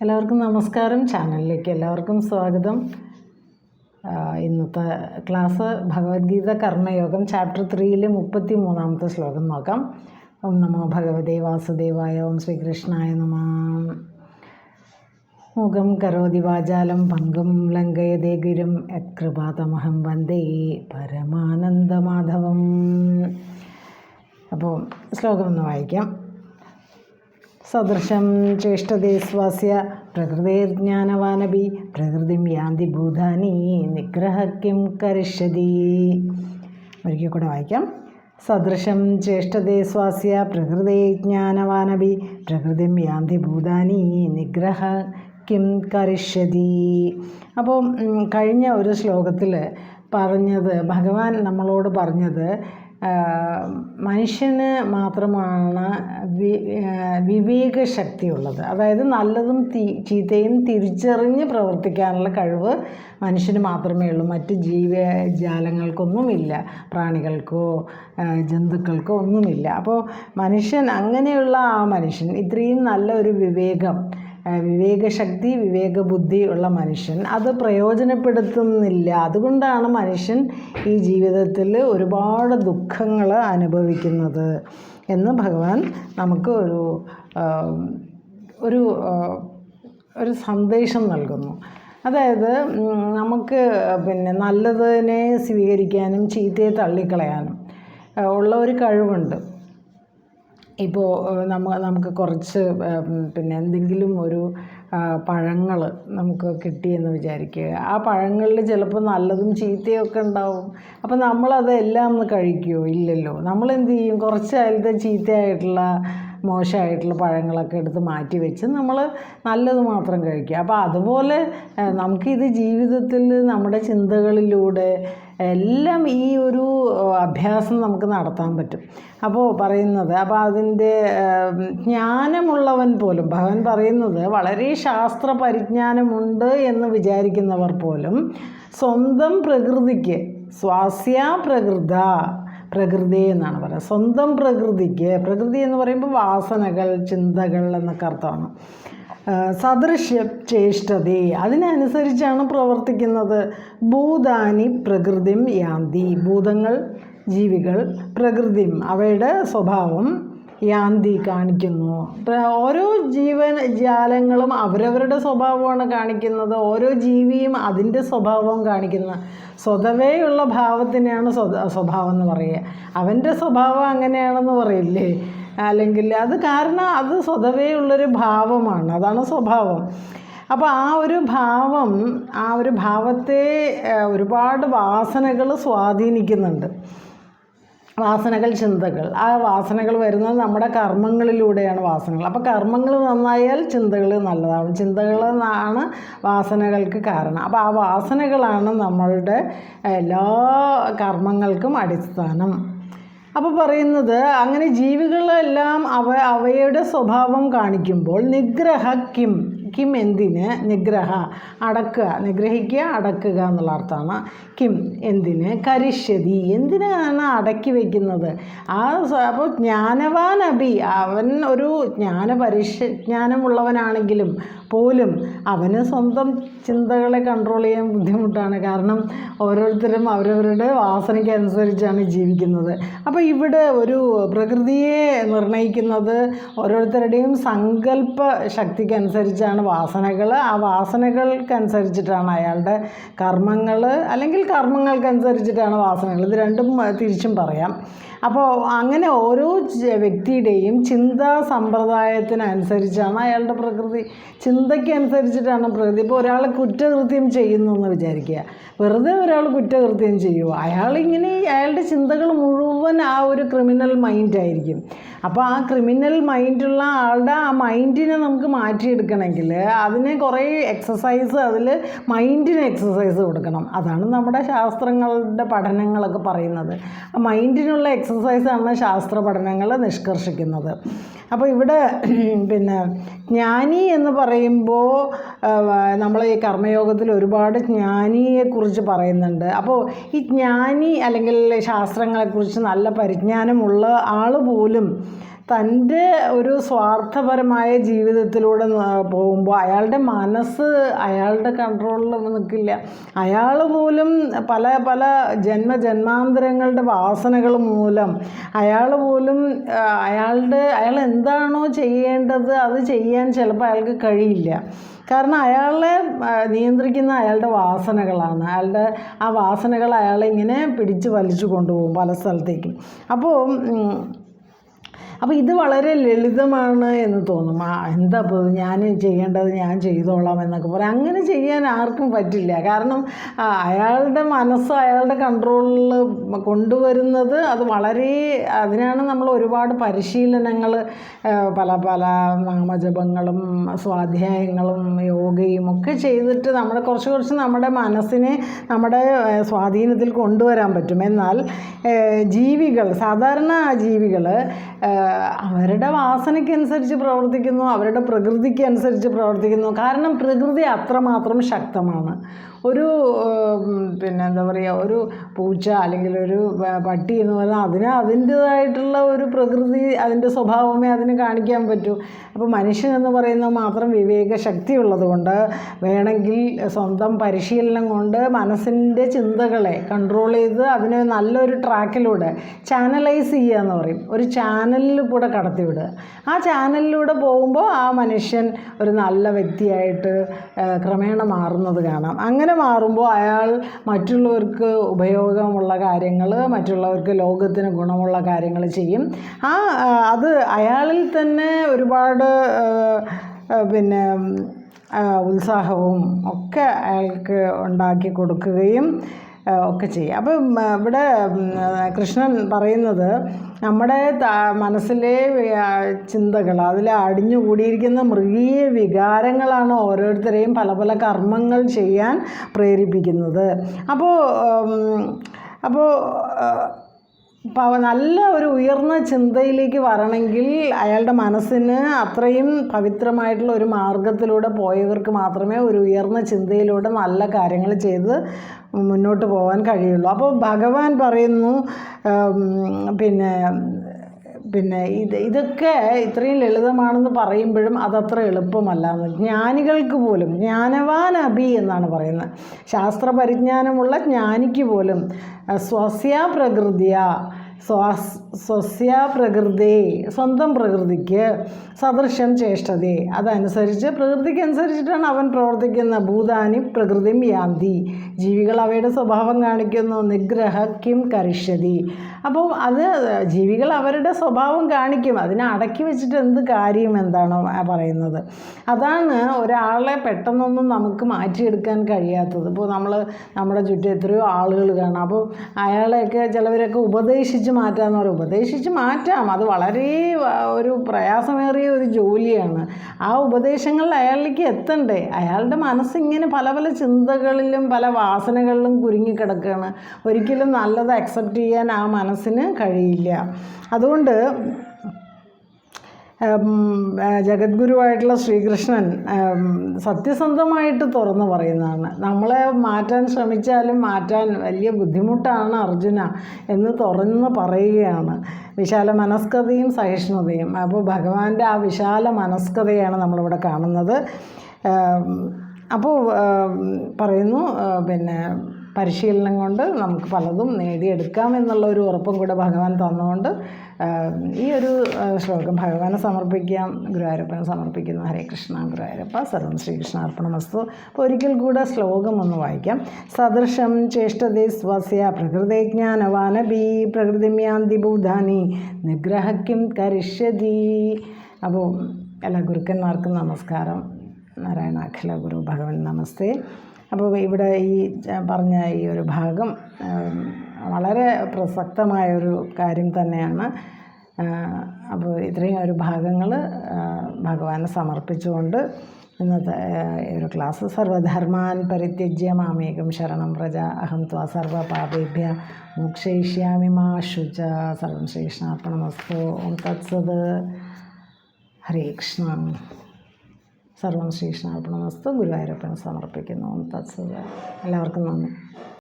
എല്ലാവർക്കും നമസ്കാരം. ചാനലിലേക്ക് എല്ലാവർക്കും സ്വാഗതം. ഇന്നത്തെ ക്ലാസ് ഭഗവത്ഗീത കർമ്മയോഗം ചാപ്റ്റർ ത്രീയിലെ മുപ്പത്തി മൂന്നാമത്തെ ശ്ലോകം നോക്കാം. ഓം നമോ ഭഗവതേ വാസുദേവായ ഓം ശ്രീകൃഷ്ണായ നമ. മുഖം കരോതി വാചാലം പങ്കും ലങ്കയതേ ഗിരും യത്കൃപാതമഹം വന്ദേ പരമാനന്ദമാധവം. അപ്പോൾ ശ്ലോകം ഒന്ന് വായിക്കാം. സദൃശം ചേഷ്ടതേ സ്വാസ്യ. പ്രകൃതിർജ്ഞാനവാനപി പ്രകൃതിം യാന്തി ഭൂതാനി നിഗ്രഹ കിം കരിഷ്യതി. ഒരിക്കൽ കൂടെ വായിക്കാം. സദൃശം ചേഷ്ടതേ സ്വാസ്യ പ്രകൃതി ജ്ഞാനവാനപി പ്രകൃതിം യാന്തി ഭൂതാനി നിഗ്രഹ കിം കരിഷ്യതി. അപ്പോൾ കഴിഞ്ഞ ഒരു ശ്ലോകത്തിൽ പറഞ്ഞത് ഭഗവാൻ നമ്മളോട് പറഞ്ഞത് മനുഷ്യന് മാത്രമാണ് വി ആ, വിവേകശക്തിയുള്ളത്. അതായത് നല്ലതും ചീത്തയും തിരിച്ചറിഞ്ഞ് പ്രവർത്തിക്കാനുള്ള കഴിവ് മനുഷ്യന് മാത്രമേ ഉള്ളൂ. മറ്റ് ജീവജാലങ്ങൾക്കൊന്നുമില്ല പ്രാണികൾക്കോ ജന്തുക്കൾക്കോ ഒന്നുമില്ല. അപ്പോൾ മനുഷ്യൻ അങ്ങനെയുള്ള ആ മനുഷ്യൻ ഇത്രയും നല്ല ഒരു വിവേകം വിവേകശക്തി വിവേകബുദ്ധി ഉള്ള മനുഷ്യൻ അത് പ്രയോജനപ്പെടുത്തുന്നില്ല. അതുകൊണ്ടാണ് മനുഷ്യൻ ഈ ജീവിതത്തിൽ ഒരുപാട് ദുഃഖങ്ങൾ അനുഭവിക്കുന്നത് എന്ന് ഭഗവാൻ നമുക്ക് ഒരു ഒരു ഒരു സന്ദേശം നൽകുന്നു. അതായത് നമുക്ക് പിന്നെ നല്ലതിനെ സ്വീകരിക്കാനും ചീത്തയെ തള്ളിക്കളയാനും ഉള്ള ഒരു കഴിവുണ്ട്. ഇപ്പോൾ നമ്മ നമുക്ക് കുറച്ച് പിന്നെ എന്തെങ്കിലും ഒരു പഴങ്ങൾ നമുക്ക് കിട്ടിയെന്ന് വിചാരിക്കുക. ആ പഴങ്ങളിൽ ചിലപ്പോൾ നല്ലതും ചീത്തയൊക്കെ ഉണ്ടാവും. അപ്പോൾ നമ്മളതെല്ലാം ഒന്ന് കഴിക്കുമോ ഇല്ലല്ലോ. നമ്മൾ എന്ത് ചെയ്യും? കുറച്ച് അതിലത്തെ ചീത്തയായിട്ടുള്ള മോശമായിട്ടുള്ള പഴങ്ങളൊക്കെ എടുത്ത് മാറ്റി വെച്ച് നമ്മൾ നല്ലത് മാത്രം കഴിക്കുക. അപ്പോൾ അതുപോലെ നമുക്കിത് ജീവിതത്തിൽ നമ്മുടെ ചിന്തകളിലൂടെ എല്ലാം ഈ ഒരു അഭ്യാസം നമുക്ക് നടത്താൻ പറ്റും. അപ്പോൾ പറയുന്നത് അപ്പോൾ അതിന്റെ ജ്ഞാനമുള്ളവൻ പോലും ഭഗവാൻ പറയുന്നത് വളരെ ശാസ്ത്ര പരിജ്ഞാനമുണ്ട് എന്ന് വിചാരിക്കുന്നവർ പോലും സ്വന്തം പ്രകൃതിക്ക് സ്വാസ്യ പ്രകൃത പ്രകൃതി എന്നാണ് പറയുന്നത്. സ്വന്തം പ്രകൃതിക്ക് പ്രകൃതി എന്ന് പറയുമ്പോൾ വാസനകൾ ചിന്തകൾ എന്നൊക്കെ അർത്ഥമാണ്. സദൃശ്യ ചേഷ്ടതേ. അതിനനുസരിച്ചാണ് പ്രവർത്തിക്കുന്നത്. ഭൂതാനി പ്രകൃതിം യാന്തി. ഭൂതങ്ങൾ ജീവികൾ പ്രകൃതിം. അവയുടെ സ്വഭാവം യാന്തി കാണിക്കുന്നു. ഓരോ ജീവൻ ജാലങ്ങളും അവരവരുടെ സ്വഭാവമാണ് കാണിക്കുന്നത്. ഓരോ ജീവിയും അതിന്റെ സ്വഭാവം കാണിക്കുന്ന. സ്വതവേയുള്ള ഭാവത്തിനെയാണ് സ്വഭാവം എന്ന് പറയുക. അവന്റെ സ്വഭാവം അങ്ങനെയാണെന്ന് പറയില്ലേ? അല്ലെങ്കിൽ അത് കാരണം അത് സ്വതവേ ഉള്ളൊരു ഭാവമാണ്. അതാണ് സ്വഭാവം. അപ്പോൾ ആ ഒരു ഭാവം ആ ഒരു ഭാവത്തെ ഒരുപാട് വാസനകൾ സ്വാധീനിക്കുന്നുണ്ട്. വാസനകൾ ചിന്തകൾ. ആ വാസനകൾ വരുന്നത് നമ്മുടെ കർമ്മങ്ങളിലൂടെയാണ് വാസനകൾ. അപ്പോൾ കർമ്മങ്ങൾ നന്നായാൽ ചിന്തകൾ നല്ലതാണ്. ചിന്തകൾ ആണ് വാസനകൾക്ക് കാരണം. അപ്പോൾ ആ വാസനകളാണ് നമ്മളുടെ എല്ലാ കർമ്മങ്ങൾക്കും അടിസ്ഥാനം. അപ്പോൾ പറയുന്നത് അങ്ങനെ ജീവികളെല്ലാം അവ അവയുടെ സ്വഭാവം കാണിക്കുമ്പോൾ നിഗ്രഹ കിം കിം എന്തിന് നിഗ്രഹ അടക്കുക നിഗ്രഹിക്കുക അടക്കുക എന്നുള്ള അർത്ഥമാണ്. കിം എന്തിന്? കരിഷ്യതി. എന്തിനാണ് അടക്കി വയ്ക്കുന്നത് ആ അപ്പോൾ ജ്ഞാനവാൻ അഭി അവൻ ഒരു ജ്ഞാന പരിജ്ഞാനമുള്ളവനാണെങ്കിലും പോലും അവന് സ്വന്തം ചിന്തകളെ കൺട്രോൾ ചെയ്യാൻ ബുദ്ധിമുട്ടാണ്. കാരണം ഓരോരുത്തരും അവരവരുടെ വാസനയ്ക്കനുസരിച്ചാണ് ജീവിക്കുന്നത്. അപ്പോൾ ഇവിടെ ഒരു പ്രകൃതിയെ നിർണയിക്കുന്നത് ഓരോരുത്തരുടെയും സങ്കല്പ ശക്തിക്കനുസരിച്ചാണ്. വാസനകൾ ആ വാസനകൾക്കനുസരിച്ചിട്ടാണ് അയാളുടെ കർമ്മങ്ങൾ അല്ലെങ്കിൽ കർമ്മങ്ങൾക്കനുസരിച്ചിട്ടാണ് വാസനകൾ. ഇത് രണ്ടും തിരിച്ചും പറയാം. അപ്പോൾ അങ്ങനെ ഓരോ വ്യക്തിയുടെയും ചിന്താ സമ്പ്രദായത്തിനനുസരിച്ചാണ് അയാളുടെ പ്രകൃതി ചിന്തയ്ക്ക് അനുസരിച്ചിട്ടാണ് പ്രകൃതി. ഇപ്പോൾ ഒരാൾ കുറ്റകൃത്യം ചെയ്യുന്നു എന്ന് വിചാരിക്കുക. വെറുതെ ഒരാൾ കുറ്റകൃത്യം ചെയ്യുമോ അയാളിങ്ങനെ അയാളുടെ ചിന്തകൾ മുഴുവൻ ആ ഒരു ക്രിമിനൽ മൈൻഡായിരിക്കും അപ്പോൾ ആ ക്രിമിനൽ മൈൻഡുള്ള ആളുടെ ആ മൈൻഡിനെ നമുക്ക് മാറ്റിയെടുക്കണമെങ്കിൽ അതിനെ കുറേ എക്സസൈസ് അതിൽ മൈൻഡിന് എക്സസൈസ് കൊടുക്കണം. അതാണ് നമ്മുടെ ശാസ്ത്രങ്ങളുടെ പഠനങ്ങളൊക്കെ പറയുന്നത്. മൈൻഡിനുള്ള എക്സസൈസാണ് ശാസ്ത്ര പഠനങ്ങൾ നിഷ്കർഷിക്കുന്നത്. അപ്പോൾ ഇവിടെ പിന്നെ ജ്ഞാനി എന്ന് പറയുമ്പോൾ നമ്മൾ ഈ കർമ്മയോഗത്തിൽ ഒരുപാട് ജ്ഞാനിയെക്കുറിച്ച് പറയുന്നുണ്ട്. അപ്പോൾ ഈ ജ്ഞാനി അല്ലെങ്കിൽ ശാസ്ത്രങ്ങളെക്കുറിച്ച് നല്ല പരിജ്ഞാനമുള്ള ആൾ പോലും തന്റെ ഒരു സ്വാർത്ഥപരമായ ജീവിതത്തിലൂടെ പോകുമ്പോൾ അയാളുടെ മനസ്സ് അയാളുടെ കൺട്രോളിൽ നിൽക്കില്ല അയാൾ പോലും പല പല ജന്മജന്മാന്തരങ്ങളുടെ വാസനകൾ മൂലം അയാൾ പോലും അയാളുടെ അയാൾ എന്താണോ ചെയ്യേണ്ടത് അത് ചെയ്യാൻ ചിലപ്പോൾ അയാൾക്ക് കഴിയില്ല. കാരണം അയാളെ നിയന്ത്രിക്കുന്ന അയാളുടെ വാസനകളാണ്. അയാളുടെ ആ വാസനകൾ അയാളെ ഇങ്ങനെ പിടിച്ച് വലിച്ചു കൊണ്ടുപോകും പല സ്ഥലത്തേക്കും. അപ്പോൾ അപ്പോൾ ഇത് വളരെ ലളിതമാണ് എന്ന് തോന്നും. ആ എന്താ ഇപ്പോൾ ഞാൻ ചെയ്യേണ്ടത് ഞാൻ ചെയ്തോളാം എന്നൊക്കെ പറയും. അങ്ങനെ ചെയ്യാൻ ആർക്കും പറ്റില്ല. കാരണം അയാളുടെ മനസ്സ് അയാളുടെ കൺട്രോളിൽ കൊണ്ടുവരുന്നത് അത് വളരെ അതിനാണ് നമ്മൾ ഒരുപാട് പരിശീലനങ്ങൾ പല പല നാമജപങ്ങളും സ്വാധ്യായങ്ങളും യോഗയും ഒക്കെ ചെയ്തിട്ട് നമ്മുടെ കുറച്ച് കുറച്ച് നമ്മുടെ മനസ്സിനെ നമ്മുടെ സ്വാധീനത്തിൽ കൊണ്ടുവരാൻ പറ്റും. എന്നാൽ ജീവികൾ സാധാരണ ജീവികൾ അവരുടെ വാസനയ്ക്കനുസരിച്ച് പ്രവർത്തിക്കുന്നു അവരുടെ പ്രകൃതിക്ക് അനുസരിച്ച് പ്രവർത്തിക്കുന്നു. കാരണം പ്രകൃതി അത്രമാത്രം ശക്തമാണ്. ഒരു പിന്നെ എന്താ പറയുക ഒരു പൂച്ച അല്ലെങ്കിൽ ഒരു പട്ടി എന്ന് പറഞ്ഞാൽ അതിന് അതിന്റേതായിട്ടുള്ള ഒരു പ്രകൃതി അതിന്റെ സ്വഭാവമേ അതിന് കാണിക്കാൻ പറ്റൂ. അപ്പോൾ മനുഷ്യൻ എന്ന് പറയുന്നത് മാത്രം വിവേക ശക്തി ഉള്ളതുകൊണ്ട് വേണമെങ്കിൽ സ്വന്തം പരിശീലനം കൊണ്ട് മനസ്സിന്റെ ചിന്തകളെ കൺട്രോൾ ചെയ്ത് അതിനെ നല്ലൊരു ട്രാക്കിലൂടെ ചാനലൈസ് ചെയ്യുക എന്ന് പറയും. ഒരു ചാനലിൽ കൂടെ കടത്തിവിടുക ആ ചാനലിലൂടെ പോകുമ്പോൾ ആ മനുഷ്യൻ ഒരു നല്ല വ്യക്തിയായിട്ട് ക്രമേണ മാറുന്നത് കാണാം. അങ്ങനെ മാറുമ്പോൾ അയാൾ മറ്റുള്ളവർക്ക് ഉപയോഗമുള്ള കാര്യങ്ങൾ മറ്റുള്ളവർക്ക് ലോകത്തിന് ഗുണമുള്ള കാര്യങ്ങൾ ചെയ്യും. ആ അത് അയാളിൽ തന്നെ ഒരുപാട് പിന്നെ ഉത്സാഹവും ഒക്കെ അയാൾക്ക് ഉണ്ടാക്കി കൊടുക്കുകയും ഒക്കെ ചെയ്യുക അപ്പം ഇവിടെ കൃഷ്ണൻ പറയുന്നത് നമ്മുടെ മനസ്സിലെ ചിന്തകൾ അതിൽ അടിഞ്ഞുകൂടിയിരിക്കുന്ന മൃഗീയ വികാരങ്ങളാണ് ഓരോരുത്തരെയും പല പല കർമ്മങ്ങൾ ചെയ്യാൻ പ്രേരിപ്പിക്കുന്നത്. അപ്പോൾ ഉം, അപ്പോൾ അവ നല്ല ഒരു ഉയർന്ന ചിന്തയിലേക്ക് വരണമെങ്കിൽ അയാളുടെ മനസ്സിന് അത്രയും പവിത്രമായിട്ടുള്ള ഒരു മാർഗത്തിലൂടെ പോയവർക്ക് മാത്രമേ ഒരു ഉയർന്ന ചിന്തയിലൂടെ നല്ല കാര്യങ്ങൾ ചെയ്ത് മുന്നോട്ട് പോകാൻ കഴിയുള്ളൂ. അപ്പോൾ ഭഗവാൻ പറയുന്നു പിന്നെ പിന്നെ ഇത് ഇതൊക്കെ ഇത്രയും ലളിതമാണെന്ന് പറയുമ്പോഴും അതത്ര എളുപ്പമല്ല ജ്ഞാനികൾക്ക് പോലും ജ്ഞാനവാൻ അഭി എന്നാണ് പറയുന്നത്. ശാസ്ത്ര പരിജ്ഞാനമുള്ള ജ്ഞാനിക്ക് പോലും സ്വസ്യ പ്രകൃതിയ സ്വാസ് സ്വസ്യാപ്രകൃതി സ്വന്തം പ്രകൃതിക്ക് സദൃശം ചേഷ്ടതയെ അതനുസരിച്ച് പ്രകൃതിക്ക് അനുസരിച്ചിട്ടാണ് അവൻ പ്രവർത്തിക്കുന്ന ഭൂതാനി പ്രകൃതിം യാന്തി ജീവികൾ അവയുടെ സ്വഭാവം കാണിക്കുന്നു. നിഗ്രഹ കിം കരിഷ്യതി. അപ്പോൾ അത് ജീവികൾ അവരുടെ സ്വഭാവം കാണിക്കും. അതിനെ അടക്കി വെച്ചിട്ട് എന്ത് കാര്യം എന്താണോ പറയുന്നത്. അതാണ് ഒരാളെ പെട്ടെന്നൊന്നും നമുക്ക് മാറ്റിയെടുക്കാൻ കഴിയാത്തത്. ഇപ്പോൾ നമ്മൾ നമ്മുടെ ചുറ്റും എത്രയോ ആളുകൾ കാണാം. അപ്പോൾ അയാളെയൊക്കെ ചിലവരൊക്കെ ഉപദേശിച്ച് മാറ്റാമെന്ന് പറയും. ഉപദേശിച്ച് മാറ്റാം. അത് വളരെ ഒരു പ്രയാസമേറിയ ഒരു ജോലിയാണ്. ആ ഉപദേശങ്ങളിൽ അയാളിലേക്ക് എത്തണ്ടേ? അയാളുടെ മനസ്സിങ്ങനെ പല പല ചിന്തകളിലും പല വാസനകളിലും കുരുങ്ങിക്കിടക്കുകയാണ് ഒരിക്കലും നല്ലത് അക്സെപ്റ്റ് ചെയ്യാൻ ആ മനസ്സിന് കഴിയില്ല. അതുകൊണ്ട് ജഗദ്ഗുരുവായിട്ടുള്ള ശ്രീകൃഷ്ണൻ സത്യസന്ധമായിട്ട് തുറന്നു പറയുന്നതാണ്. നമ്മളെ മാറ്റാൻ ശ്രമിച്ചാലും മാറ്റാൻ വലിയ ബുദ്ധിമുട്ടാണ് അർജുന എന്ന് തുറന്ന് പറയുകയാണ്. വിശാല മനസ്കതയും സഹിഷ്ണുതയും. അപ്പോൾ ഭഗവാന്റെ ആ വിശാല മനസ്കതയാണ് നമ്മളിവിടെ കാണുന്നത്. അപ്പോൾ പറയുന്നു പിന്നെ പരിശീലനം കൊണ്ട് നമുക്ക് പലതും നേടിയെടുക്കാം എന്നുള്ള ഒരു ഉറപ്പും കൂടെ ഭഗവാൻ തന്നുകൊണ്ട് ഈ ഒരു ശ്ലോകം ഭഗവാനെ സമർപ്പിക്കാം ഗുരുവായൂരപ്പനെ സമർപ്പിക്കുന്നു. ഹരേ കൃഷ്ണ ഗുരുവായൂരപ്പ സർവം ശ്രീകൃഷ്ണ ശ്രീകൃഷ്ണാർപ്പണമസ്തു. അപ്പോൾ ഒരിക്കൽ കൂടെ ശ്ലോകം ഒന്ന് വായിക്കാം. സദൃശം ചേഷ്ടതി സ്വസ്യ ജ്ഞാനവാന ബി പ്രകൃതിമ്യാന്തി ഭൂതാനി നിഗ്രഹക്കും കരിഷ്യതി. അപ്പോൾ എല്ലാ ഗുരുക്കന്മാർക്കും നമസ്കാരം. നാരായണാഖില ഗുരു ഭഗവൻ നമസ്തേ. അപ്പോൾ ഇവിടെ ഈ പറഞ്ഞ ഈ ഒരു ഭാഗം വളരെ പ്രസക്തമായ ഒരു കാര്യം തന്നെയാണ്. അപ്പോൾ ഇത്രയും ഒരു ഭാഗങ്ങൾ ഭഗവാന് സമർപ്പിച്ചുകൊണ്ട് ഇന്നത്തെ ഒരു ക്ലാസ് സർവധർമാൻ പരിത്യജ്യ മാമേകം ശരണം പ്രജ അഹം ത്വാ സർവപാപേഭ്യ മോക്ഷയിഷ്യാമി മാ ശുച സർവം ശ്രീകൃഷ്ണാർപ്പണമസ്തു. ഓം തത്സത്. ഹരേ കൃഷ്ണ. സർവം ശ്രീകൃഷ്ണാർപ്പണമസ്തു ഗുരുവായൂരപ്പന് സമർപ്പിക്കുന്നു. തത്സവ എല്ലാവർക്കും നന്ദി.